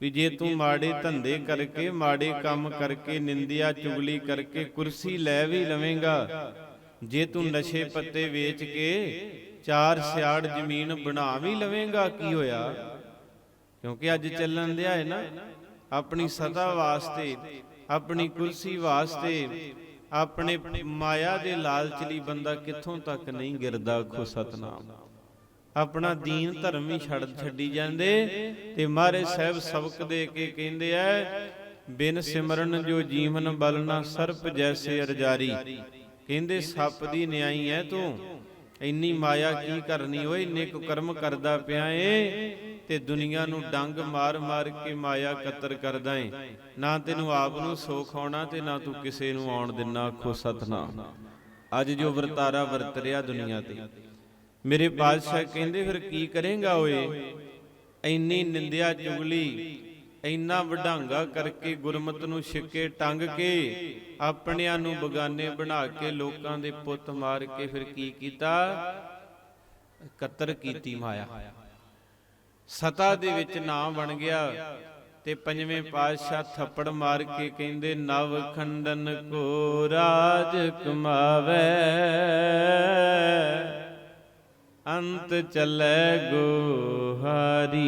ਵੀ ਜੇ ਤੂੰ ਮਾੜੇ ਧੰਦੇ ਕਰਕੇ ਮਾੜੇ ਕੰਮ ਕਰਕੇ ਨਿੰਦਿਆ ਚੁਗਲੀ ਕਰਕੇ ਕੁਰਸੀ ਲੈ ਵੀ ਲਵੇਂਗਾ। ਜੇ ਤੂੰ ਨਸ਼ੇ ਪੱਤੇ ਵੇਚ ਕੇ ਚਾਰ ਸਿਆੜ ਜ਼ਮੀਨ ਬਣਾ ਵੀ ਲਵੇਂਗਾ ਕੀ ਹੋਇਆ? ਕਿਉਂਕਿ ਅੱਜ ਚੱਲਣ ਦਿਆ ਹੈ ਨਾ ਆਪਣੀ ਸਤਾ ਵਾਸਤੇ ਆਪਣੀ ਕੁਰਸੀ ਵਾਸਤੇ ਆਪਣੇ ਮਾਇਆ ਦੇ ਲਾਲਚ ਲਈ ਬੰਦਾ ਕਿੱਥੋਂ ਤੱਕ ਨਹੀਂ ਗਿਰਦਾ ਖੋ ਸਤਨਾਮ। ਆਪਣਾ ਦੀਨ ਧਰਮ ਹੀ ਛੱਡ ਛੱਡੀ ਜਾਂਦੇ। ਤੇ ਮਹਾਰਾਜ ਸਾਹਿਬ ਸਬਕ ਦੇ ਕੇ ਕਹਿੰਦੇ ਐ ਬਿਨ ਸਿਮਰਨ ਜੋ ਜੀਵਨ ਬਲਨਾ ਸਰਪ ਜੈਸੇ ਅਰਜਾਰੀ ਕਹਿੰਦੇ ਸੱਪ ਦੀ ਨਿਆਈ ਐ ਤੂੰ। ਇੰਨੀ ਮਾਇਆ ਕੀ ਕਰਨੀ ਓਏ? ਇੰਨੇ ਕੁ ਕਰਮ ਕਰਦਾ ਪਿਆ ਏ। ਤੇ ਦੁਨੀਆ ਨੂੰ ਡੰਗ ਮਾਰ ਮਾਰ ਕੇ ਮਾਇਆ ਕਤਰ ਕਰਦਾ ਏ। ਨਾ ਤੈਨੂੰ ਆਪ ਨੂੰ ਸੁੱਖ ਆਉਣਾ ਤੇ ਨਾ ਤੂੰ ਕਿਸੇ ਨੂੰ ਆਉਣ ਦਿਨਾ ਆਖੋ ਸਤਨਾਮ। ਅੱਜ ਜੋ ਵਰਤਾਰਾ ਵਰਤ ਰਿਹਾ ਦੁਨੀਆ ਤੇ ਮੇਰੇ ਬਾਦਸ਼ਾਹ ਕਹਿੰਦੇ, ਫਿਰ ਕੀ ਕਰੇਗਾ ਓਏ? ਇੰਨੀ ਨਿੰਦਿਆ ਚੁਗਲੀ, ਇੰਨਾ ਵਡਾਂਗਾ ਕਰਕੇ ਗੁਰਮਤ ਨੂੰ ਛਿੱਕੇ ਟੰਗ ਕੇ, ਆਪਣਿਆਂ ਨੂੰ ਬਗਾਨੇ ਬਣਾ ਕੇ ਲੋਕਾਂ ਦੇ ਪੁੱਤ ਮਾਰ ਕੇ ਫਿਰ ਕੀ ਕੀਤਾ? ਕਤਰ ਕੀਤੀ ਮਾਇਆ। ਸਤਾ ਦੇ ਵਿੱਚ ਨਾਮ ਬਣ ਗਿਆ ਤੇ ਪੰਜਵੇਂ ਪਾਤਸ਼ਾਹ ਥੱਪੜ ਮਾਰ ਕੇ ਕਹਿੰਦੇ, ਨਵ ਖੰਡਨ ਕੋ ਰਾਜ ਕਮਾਵੇ। ਅੰਤ ਚੱਲੇ ਗੋਹਾਰੀ।